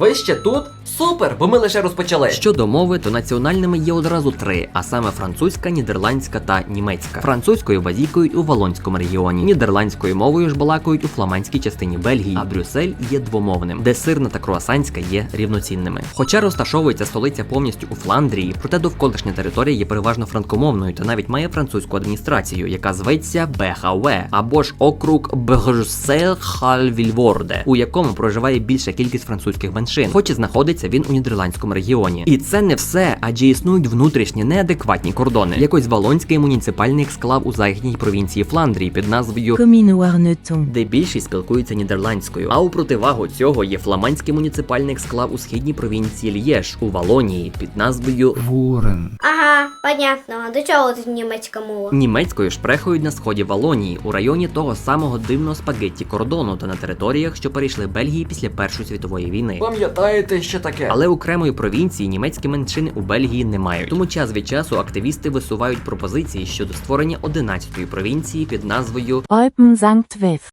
Ви ще тут? Супер, бо ми лише розпочали. Щодо мови, то національними є одразу три, а саме французька, нідерландська та німецька. Французькою базікують у Волонському регіоні, нідерландською мовою ж балакають у фламандській частині Бельгії, а Брюссель є двомовним, де сирна та круасанська є рівноцінними. Хоча розташовується столиця повністю у Фландрії, проте довколишня територія є переважно франкомовною та навіть має французьку адміністрацію, яка зветься БХВ, або ж округ Брюссель Хальвільворде, у якому проживає більша кількість французьких меншин, хоч і знаходиться він у нідерландському регіоні. І це не все, адже існують внутрішні неадекватні кордони. Якось Валонський муніципальний ексклав у західній провінції Фландрії під назвою Комінуарнетон, де більшість спілкуються нідерландською. А у противагу цього є фламандський муніципальний ексклав у східній провінції Л'єш у Валонії під назвою Вурен. Ага, понятно. А До чого тут німецька мова? Німецькою шпрехають на сході Валонії у районі того самого дивного спагетті кордону та на територіях, що перейшли Бельгії після Першої світової війни. Пам'ятаєте, що таке? Але окремої провінції німецькі меншини у Бельгії не мають. Тому час від часу активісти висувають пропозиції щодо створення 11-ї провінції під назвою Eupen Sankt Wef.